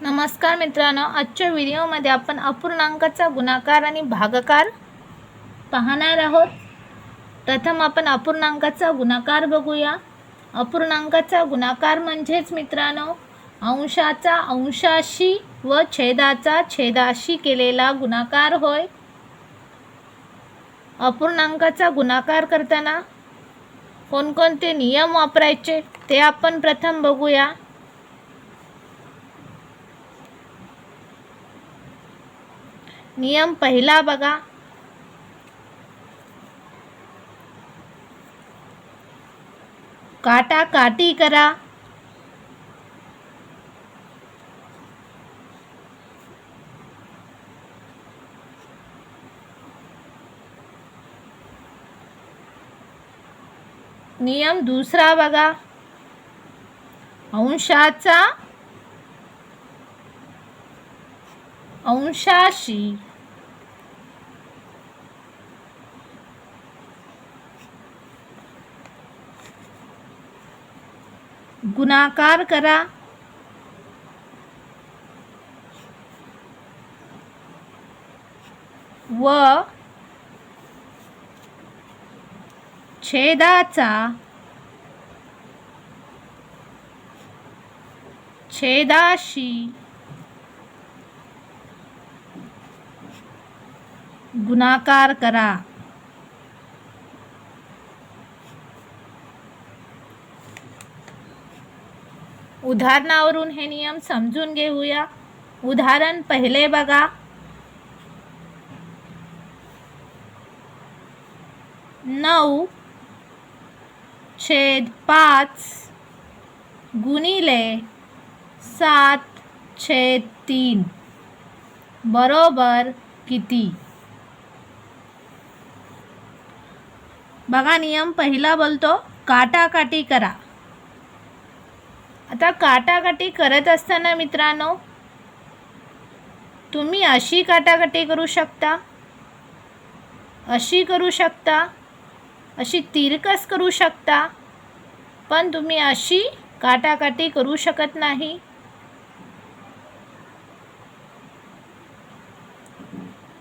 नमस्कार मित्रांनो आजच्या व्हिडिओमध्ये आपण अपूर्णांकाचा गुणाकार आणि भागाकार पाहणार आहोत. प्रथम आपण अपूर्णांकाचा गुणाकार बघूया. अपूर्णांकाचा गुणाकार म्हणजेच मित्रांनो अंशाचा अंशाशी व छेदाचा छेदाशी केलेला गुणाकार होय. अपूर्णांकाचा गुणाकार करताना कोणकोणते नियम वापरायचे ते आपण प्रथम बघूया. नियम पहिला बघा. काटा काटी करा. नियम दुसरा बघा. अंशाचा अंशाशी गुणाकार करा. व छेदाचा छेदाशी गुणाकार करा. उदाहरणावरून हे नियम समजून घेऊया उदाहरण पहिले बघा नऊ छेद पाच गुणिले सात, छेद तीन। बरोबर किती? बघा नियम पहिला बोलतो काटाकाटी करा। आता काटाकाटी करत असताना मित्रांनो तुम्ही अशी काटाकाटी करू शकता अशी करू शकता अशी तिरकस करू शकता पण तुम्ही अशी काटाकाटी करू शकत नाही.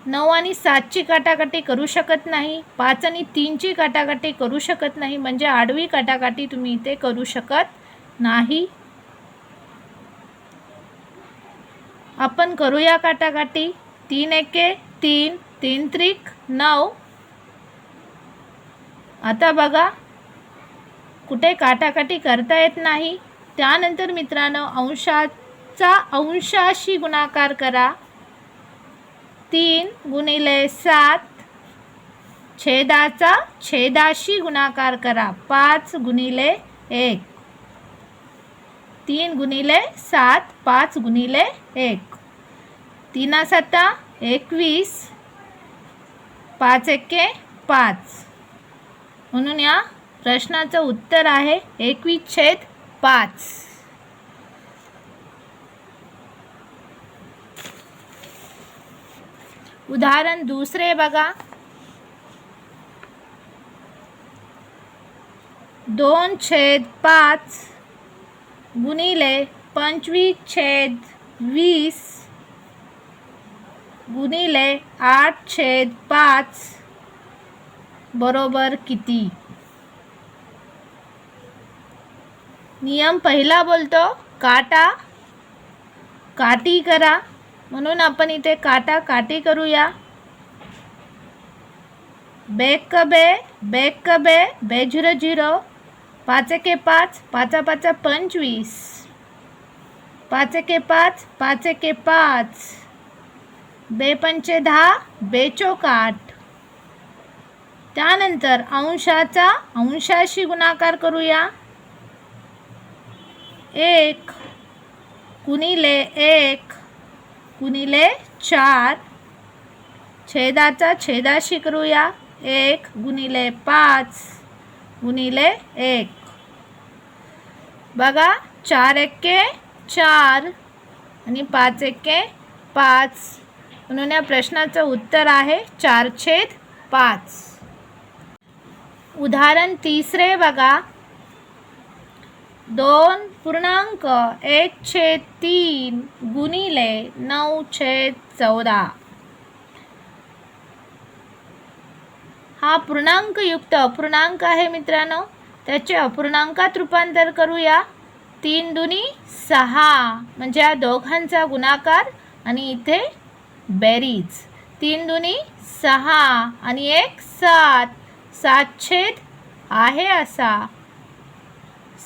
नऊ आणि सातची काटाकाटी करू शकत नाही पाच आणि तीनची काटाकाटी करू शकत नाही म्हणजे आडवी काटाकाटी तुम्ही इथे करू शकत नाही? आपण करूया काटाकाटी. तीन एके तीन तीन त्रिक नऊ. आता बघा कुठे काटाकाटी करता येत नाही? त्यानंतर मित्रांनो अंशाचा अंशाशी गुणाकार करा. तीन गुणिले सात छेदाचा छेदाशी गुणाकार करा. पाच गुणिले एक. तीन गुणिले सात पाच गुणिले एक. तीन सत्ता एकवीस पाच एके पाच. म्हणून या प्रश्नाचं उत्तर आहे एकवीस छेद पाच. उदाहरण दुसरे बघा. दोन छेद पाच गुणिले पंचवीस छेद वीस गुणिले आठ छेद पाच बरोबर किती? नियम पहिला बोलतो काटा काटी करा. म्हणून आपण इथे काटा काटी करूया. बेक बे बेक बे बे झिरो झिरो. पाच एके पाच पाचा पाचा पंचवीस. पाच एके पाच पाच एके पाच. बे पंचे दहा बेचोक आठ. त्यानंतर अंशाचा अंशाशी गुणाकार करूया. एक गुणिले एक गुणिले चार. छेदाचा छेदाशी करूया. एक गुणिले पाच गुणिले एक. बघा चार एक्के चार. आणि पाच एक्के पाच. म्हणून या प्रश्नाचं उत्तर आहे चार छेद पाच. उदाहरण तिसरे बघा. दोन पूर्णांक एक छेद तीन गुणिले नऊ छेद चौदा. हा पूर्णांकयुक्त अपूर्णांक आहे मित्रांनो. त्याचे अपूर्णांकात रूपांतर करूया. तीन दुनी सहा. म्हणजे या दोघांचा गुणाकार आणि इथे बेरीज. तीन दुनी सहा आणि एक सात. सात छेद आहे असा.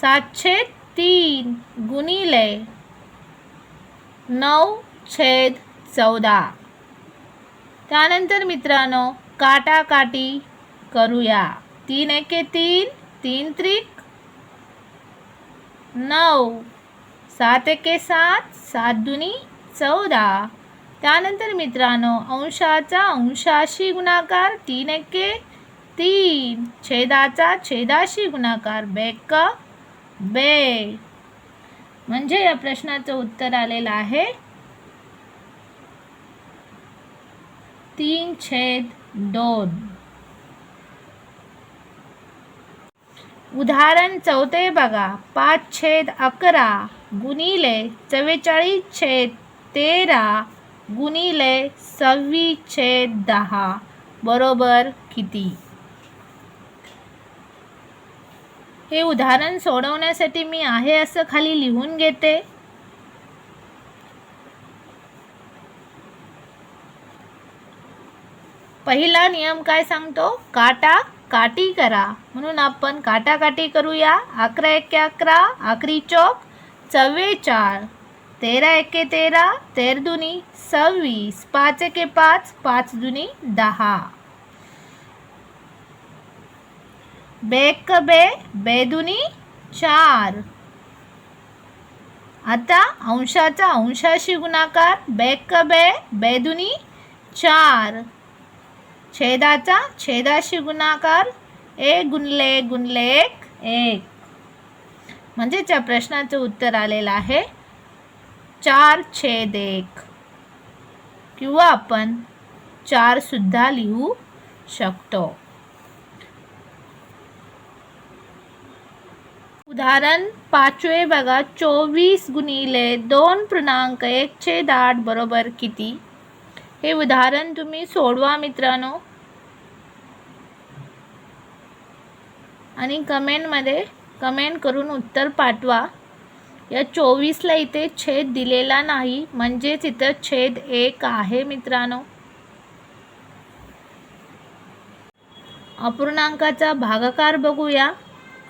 सात छेद तीन गुणिले नऊ छेद चौदा. त्यानंतर मित्रांनो काटाकाटी करूया. तीन एके तीन तीन त्रिक नऊ. सात एके सात सात दुनी चौदा. त्यानंतर मित्रांनो अंशाचा अंशाशी गुणाकार तीन एके तीन. छेदाचा छेदाशी गुणाकार बेक बे म्हणजे या प्रश्नाचं उत्तर आलेलं आहे. तीन छेद दोन. उदाहरण चौथे बघा. पाच छेद अकरा गुणिले चव्वेचाळीस छेद तेरा गुणिले सव्वीस छेद दहा. बरोबर किती? हे उदाहरण सोडवण्यासाठी मी आहे असं खाली लिहून घेते. पहिला नियम काय सांगतो? काटा काटी करा. म्हणून आपण काटाकाटी करूया. अकरा एके अकरा आकरी चौक चव्वेचाळ तेरा एके तेरा तेर दुनी सव्वीस. पाच एके पाच पाच दुनी दहा. बेक बे बेदुनी चार. आता अंशाचा अंशाशी गुणाकार. बेक बे बेदुनी चार. छेदाचा छेदाशी गुणाकार एक गुणले गुणले एक एक म्हणजेच या प्रश्नाचं उत्तर आलेलं आहे चार छेद एक किंवा आपण चार सुद्धा लिहू शकतो उदाहरण पाचवे बघा चोवीस गुणिले दोन पूर्णांक एक छेद आठ बरोबर किती हे उदाहरण तुम्ही सोडवा मित्रांनो. आणि कमेंटमध्ये कमेंट करून उत्तर पाठवा. या चोवीसला इथे छेद दिलेला नाही म्हणजेच इथं छेद एक आहे मित्रांनो. अपूर्णांकाचा भागाकार बघूया.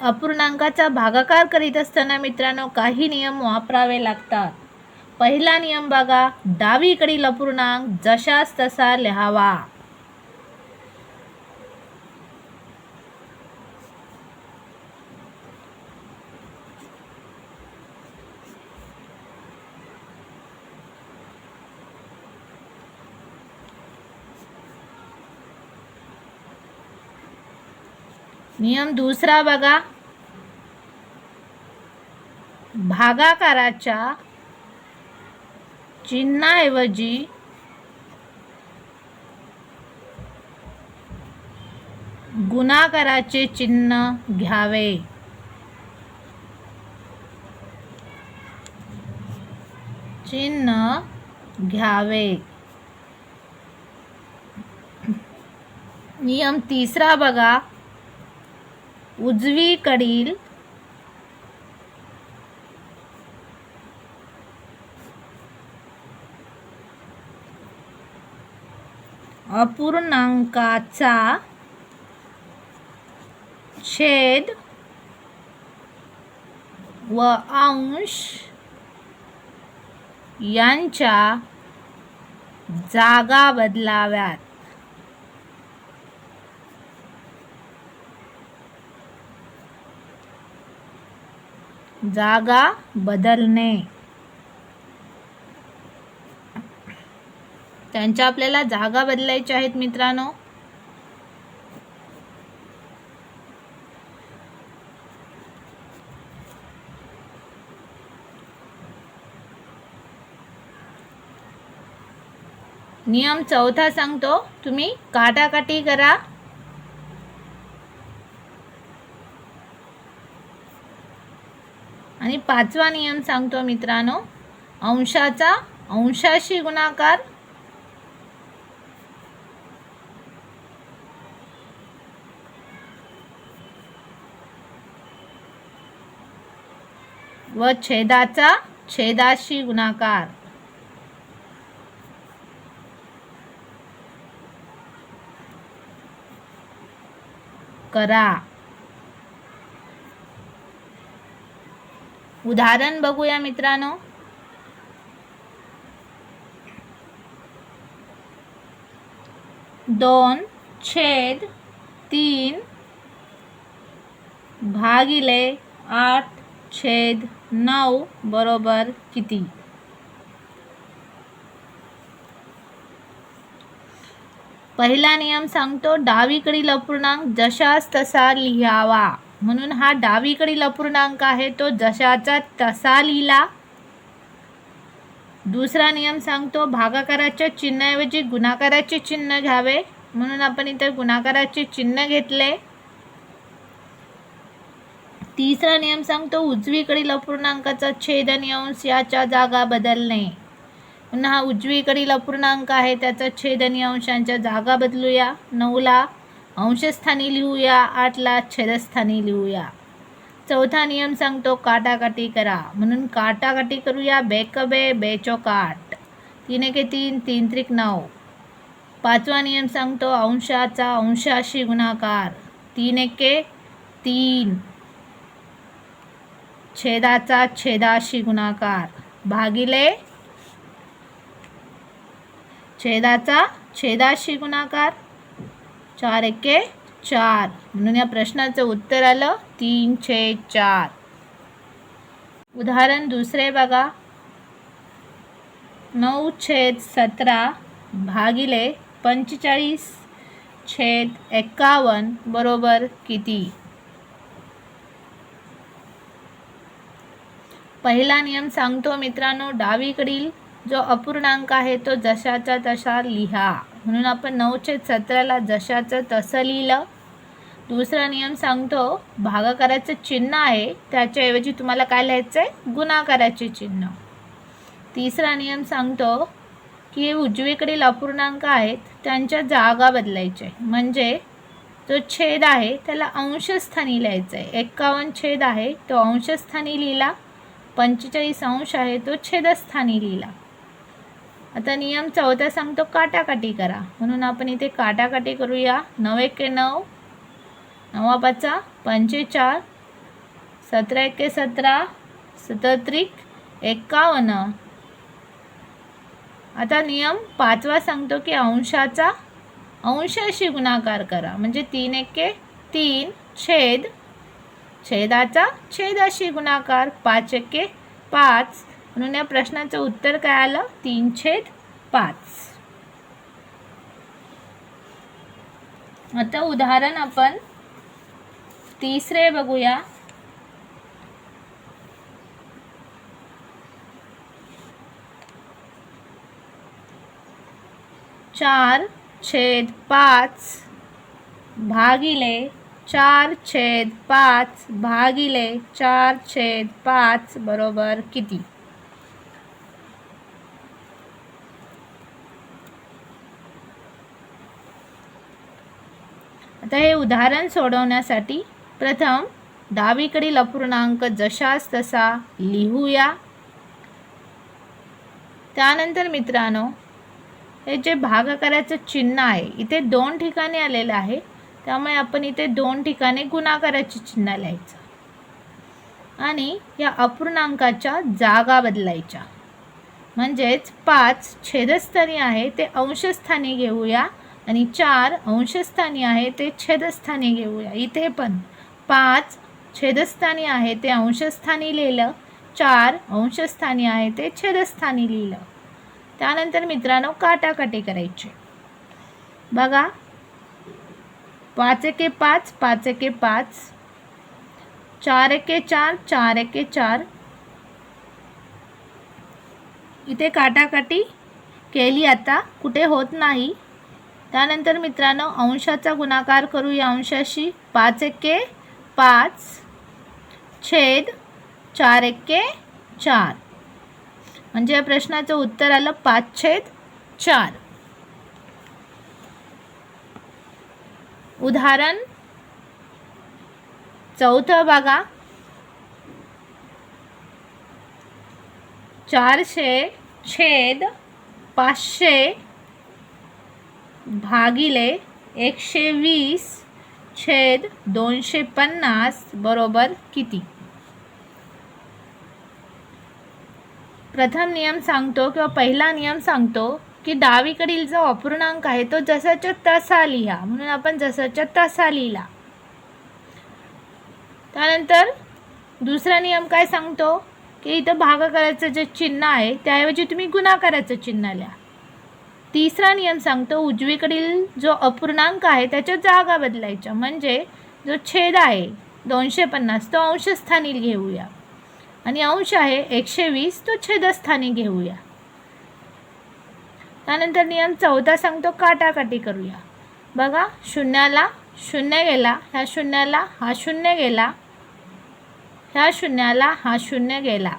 अपूर्णांकाचा भागाकार करीत असताना मित्रांनो काही नियम वापरावे लागतात. पहिला नियम बघा. डावीकडील अपूर्णांक जशास तसा लिहावा. नियम दुसरा बघा. भागाकाराच्या चिन्हाऐवजी गुणाकाराचे चिन्ह घ्यावे. चिन्ह घ्यावे. नियम तिसरा बघा. उजवीकडील अपूर्णांकाचा छेद व अंश यांच्या जागा बदलाव्यात. जागा बदलणे. त्यांच्या आपल्याला जागा बदलायच्या आहेत मित्रांनो. नियम चौथा सांगतो तुम्ही काटाकाटी करा. आणि पाचवा नियम सांगतो मित्रांनो अंशाचा अंशाशी गुणाकार व छेदाचा छेदाशी गुणाकार. करा. उदाहरण बघूया मित्रांनो. दोन छेद तीन भागिले आठ छेद नऊ बरोबर किती? पहिला नियम सांगतो डावीकडील अपूर्णांक जशास तसा लिहावा. म्हणून हा डावीकडील अपूर्णांक आहे तो जशाचा तसा लिहिला. दुसरा नियम सांगतो भागाकाराच्या चिन्हाऐवजी गुणाकाराचे चिन्ह घ्यावे. म्हणून आपण इथे गुणाकाराचे चिन्ह घेतले. तिसरा नियम सांगतो उजवीकडील अपूर्णांकाचा छेद आणि अंश याच्या जागा बदलणे. पुन्हा हा उजवीकडील अपूर्णांक आहे त्याचा छेद आणि अंशांच्या जागा बदलूया. नऊला अंशस्थानी लिहूया आठला छेदस्थानी लिहूया. चौथा नियम सांगतो काटाकाटी करा. म्हणून काटाकाटी करूया बेकबे बेचो काट. तीन एके तीन तीन त्रिक नऊ. पाचवा नियम सांगतो अंशाचा अंशाशी गुणाकार. तीन एके तीन. छेदाचा छेदाशी गुणाकार. भागिले छेदाचा छेदाशी गुणाकार. चार एके चार. म्हणून या प्रश्नाचं उत्तर आलं तीन छेद चार. उदाहरण दुसरे बघा. नऊ छेद सतरा भागिले पंचेचाळीस छेद एक्कावन्न बरोबर किती? पहिला नियम सांगतो मित्रांनो डावीकडील जो अपूर्णांक आहे तो जशाचा तसा लिहा. म्हणून आपण नऊ छेद सतराला जशाचं तसं लिहिलं. दुसरा नियम सांगतो भागाकाराचं चिन्ह आहे त्याच्याऐवजी तुम्हाला काय लिहायचं आहे गुणाकाराचे चिन्ह. तिसरा नियम सांगतो की हे उजवीकडील अपूर्णांक आहेत त्यांच्या जागा बदलायच्या आहे म्हणजे जो छेद आहे त्याला अंशस्थानी लिहायचा आहे एक्कावन्न छेद आहे तो अंशस्थानी लिहिला. पंचेचाळीस अंश आहे तो छेदस्थानी लिहिला. आता नियम चौथा सांगतो काटाकाटी करा. म्हणून आपण इथे काटाकाटी करूया. नऊ एके नऊ. नवा पाचा पंचेचाळ. सतरा एके सतरा. सतत्रिक. एक्कावन्न आता नियम पाचवा सांगतो की अंशाचा. अंशाशी गुणाकार करा. म्हणजे तीन एके तीन छेद छेदाचा छेदाशी गुणाकार पाच एके पाच. म्हणून या प्रश्नाचं उत्तर काय आलं? तीन छेद पाच. आता उदाहरण आपण तिसरे बघूया. चार छेद पाच भागिले चार छेद पाच भागिले चार छेद पाच बरोबर किती? आता हे उदाहरण सोडवण्यासाठी प्रथम डावीकडील अपूर्णांक जशास तसा लिहूया. त्यानंतर मित्रांनो हे जे भागाकाराचं चिन्ह आहे इथे दोन ठिकाणी आलेलं आहे. त्यामुळे आपण इथे दोन ठिकाणी गुणाकाराचे चिन्ह लिहायचं. आणि या अपूर्णांकाच्या जागा बदलायच्या. म्हणजेच पाच छेदस्थानी आहे ते अंशस्थानी घेऊया आणि चार अंशस्थानी आहे ते छेदस्थानी घेऊया. इथे पण पाच छेदस्थानी आहे ते अंशस्थानी लिहिलं चार अंशस्थानी आहे ते छेदस्थानी लिहिलं. त्यानंतर मित्रांनो काटाकाटी करायचे. बघा पाच एके पाच पाच एके पाच चार एके चार चार एके चार. इथे काटाकाटी केली आता कुठे होत नाही. त्यानंतर मित्रांनो अंशाचा गुणाकार करू या अंशाशी. पाच एके पाच छेद चार एके चार. म्हणजे या प्रश्नाचं उत्तर आलं पाच छेद चार. उदाहरण चौथं बघा. चारशे छेद पाचशे भागिले एकशे वीस छेद दोनशे पन्नास बरोबर किती? प्रथम नियम सांगतो किंवा पहिला नियम सांगतो. की डावीकडील जो अपूर्णांक आहे तो जसाच्या तसा लिहा. म्हणून आपण जसाच्या तसा लिहिला. त्यानंतर दुसरा नियम काय सांगतो? की इथं भागाकाराचं जे चिन्ह आहे त्याऐवजी तुम्ही गुणाकाराचं चिन्ह लिहा. तिसरा नियम सांगतो उजवीकडील जो अपूर्णांक आहे त्याच्या जागा बदलायच्या. म्हणजे जो छेद आहे दोनशे पन्नास तो अंशस्थानी घेऊया. आणि अंश आहे एकशे वीस तो छेदस्थानी घेऊया. त्यानंतर नियम चौथा सांगतो काटाकाटी करूया. बघा शून्याला शून्य गेला ह्या शून्याला हा शून्य गेला ह्या शून्याला हा शून्य गेला.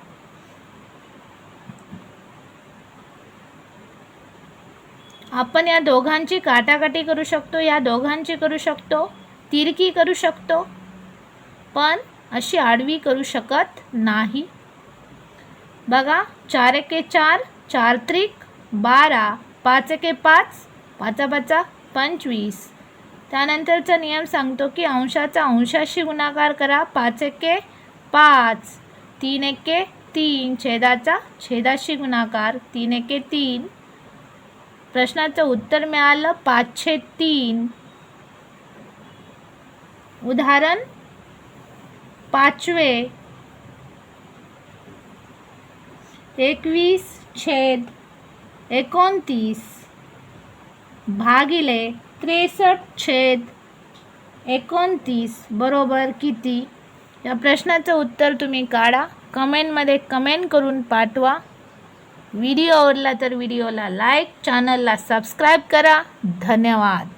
आपण या दोघांची काटाकाटी करू शकतो या दोघांची करू शकतो तिरकी करू शकतो पण अशी आडवी करू शकत नाही. बघा चार एके चार चार त्रिक बारा पाच एके पाच पाचा पाचा पंचवीस. त्यानंतरचा नियम सांगतो की अंशाचा अंशाशी गुणाकार करा पाच एके पाच तीन एके तीन छेदाचा छेदाशी गुणाकार तीन एके तीन. प्रश्नाचं उत्तर मिळालं पाचशे तीन. उदाहरण पाचवे. एकवीस छेद एकोणतीस. भागिले त्रेसष्ट छेद एकोणतीस बरोबर किती? या प्रश्नाचं उत्तर तुम्ही काढा. कमेंटमध्ये कमेंट करून पाठवा. व्हिडिओ आवडला तर व्हिडिओला लाईक चॅनलला सबस्क्राईब करा. धन्यवाद.